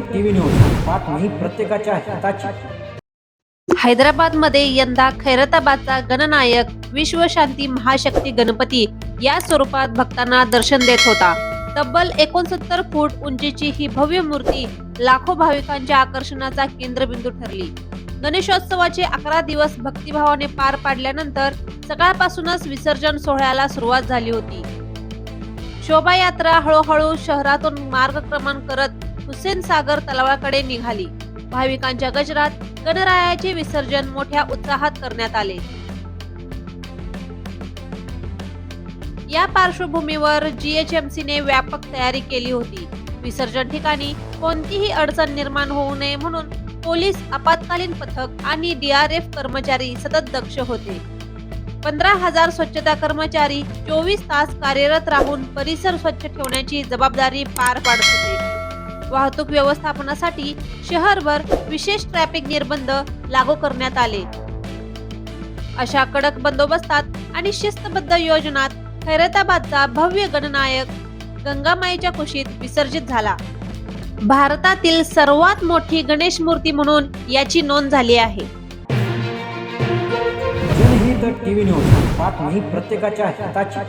TV news बातमी प्रत्येकाच्या हिताची. हैदराबादमध्ये यंदा खैरताबादचा गणनायक विश्वशांती महाशक्ती गणपती या स्वरूपात भक्तांना दर्शन देत होता. तब्बल एकोणसत्तर फूट उंचीची ही भव्य मूर्ती लाखो भाविकांच्या आकर्षणाचा केंद्रबिंदू ठरली. गणेशोत्सवाचे अकरा दिवस भक्तिभावाने पार पाडल्यानंतर सकाळपासूनच विसर्जन सोहळ्याला सुरुवात झाली होती. शोभायात्रा हळूहळू शहरातून मार्गक्रमण करत हुसेन सागर तलावाकडे निघाली. भाविकांच्या गजरात गणरायाचे विसर्जन मोठ्या उत्साहात करण्यात आले. या पार्श्वभूमीवर जीएचएमसीने व्यापक तयारी केली होती. विसर्जन ठिकाणी कोणतीही अडचण निर्माण होऊ नये म्हणून पोलीस आपत्कालीन पथक आणि डीआरएफ कर्मचारी सतत दक्ष होते. पंधरा हजार स्वच्छता कर्मचारी चोवीस तास कार्यरत राहून परिसर स्वच्छ ठेवण्याची जबाबदारी पार पाडत होते. वाहतूक व्यवस्थापनासाठी शहरभर विशेष ट्रॅफिक निर्बंध लागू करण्यात आले. अशा कडक बंदोबस्तात आणि शिस्तबद्ध योजनात खैरताबादचा भव्य गणनायक गंगामाईच्या कुशीत विसर्जित झाला. भारतातील सर्वात मोठी गणेश मूर्ती म्हणून याची नोंद झाली आहे. जनहित टीव्ही न्यूज बातमी प्रत्येकाच्या हिताची.